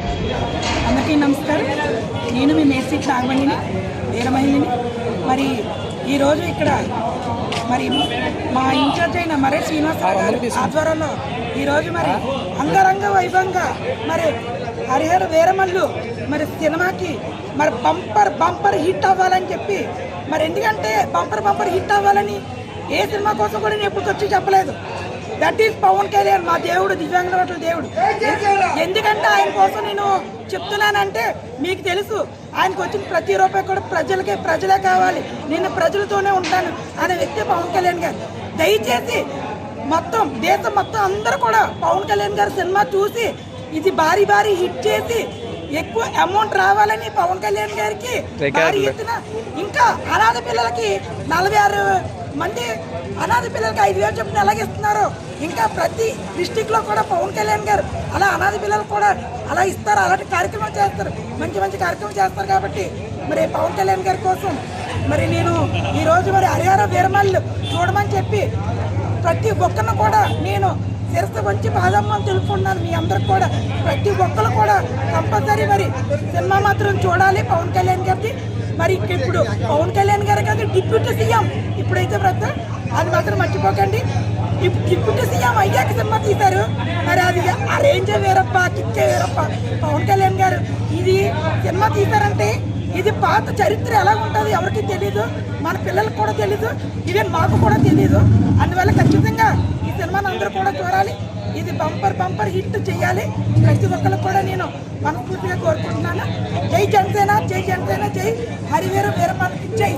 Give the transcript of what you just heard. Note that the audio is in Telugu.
అందరికీ నమస్కారం. నేను మీ మేస్త్రి నాగమణిని వీరమహిళని. మరి ఈరోజు ఇక్కడ మరి మా ఇన్ఛార్జ్ అయిన మరే శ్రీనివాసరావు గారి ఆధ్వర్యంలో ఈరోజు మరి అంగరంగ వైభవంగా మరి హరిహర వీరమల్లు మరి సినిమాకి మరి బంపర్ బంపర్ హిట్ అవ్వాలని చెప్పి మరి ఎందుకంటే బంపర్ బంపర్ హిట్ అవ్వాలని ఏ సినిమా కోసం కూడా నేను ఎప్పుడు వచ్చి చెప్పలేదు. దట్ ఈస్ పవన్ కళ్యాణ్ మా దేవుడు దివ్యాంగుల దేవుడు. ఎందుకంటే ఆయన కోసం నేను చెప్తున్నానంటే మీకు తెలుసు ఆయనకు వచ్చిన ప్రతి రూపాయి కూడా ప్రజలకే ప్రజలే కావాలి. నేను ప్రజలతోనే ఉంటాను అనే వ్యక్తి పవన్ కళ్యాణ్ గారు. దయచేసి మొత్తం దేశం మొత్తం అందరూ కూడా పవన్ కళ్యాణ్ గారి సినిమా చూసి ఇది భారీ భారీ హిట్ చేసి ఎక్కువ అమౌంట్ రావాలని పవన్ కళ్యాణ్ గారికి భారీ ఎత్తున ఇంకా అనాథ పిల్లలకి నలభై ఆరు మంది అనాథ పిల్లలకి ఐదు వేలు చెప్పిన అలాగే ఇస్తున్నారు? ఇంకా ప్రతి డిస్టిక్లో కూడా పవన్ కళ్యాణ్ గారు అలా అనాథ పిల్లలు కూడా అలా ఇస్తారు అలాంటి కార్యక్రమం చేస్తారు. మంచి మంచి కార్యక్రమం చేస్తారు కాబట్టి మరి పవన్ కళ్యాణ్ గారి కోసం మరి నేను ఈరోజు మరి హరిహర వీరమల్లు చూడమని చెప్పి ప్రతి ఒక్కరిని కూడా నేను శిరస్సు వచ్చి బాధమ్మని తెలుపుకున్నాను మీ అందరికి కూడా ప్రతి ఒక్కరు కూడా కంపల్సరీ మరి సినిమా మాత్రం చూడాలి పవన్ కళ్యాణ్ గారిది. మరి ఇప్పుడు పవన్ కళ్యాణ్ గారు డిప్యూటీ సీఎం. ఇప్పుడైతే ప్రస్తుతం అది మాత్రం మర్చిపోకండి. ఇప్పుడు డిప్యూటీ సీఎం అయ్యాక సినిమా తీశారు. మరి అది ఆ రేంజే వేరప్ప కిక్కే వేరప్ప. పవన్ కళ్యాణ్ గారు ఇది సినిమా తీశారంటే ఇది పాత చరిత్ర ఎలా ఉంటుంది ఎవరికి తెలియదు మన పిల్లలకు కూడా తెలియదు ఈవెన్ మాకు కూడా తెలియదు అందువల్ల ఖచ్చితంగా ఈ సినిమాని అందరూ కూడా చూడాలి. ఇది బంపర్ బంపర్ హిట్ చేయాలి. ప్రతి ఒక్కరు కూడా నేను మనస్ఫూర్తిగా కోరుకుంటున్నాను. జై జనసేన జై జనసేన జై హరివీర వీరమల్ జై.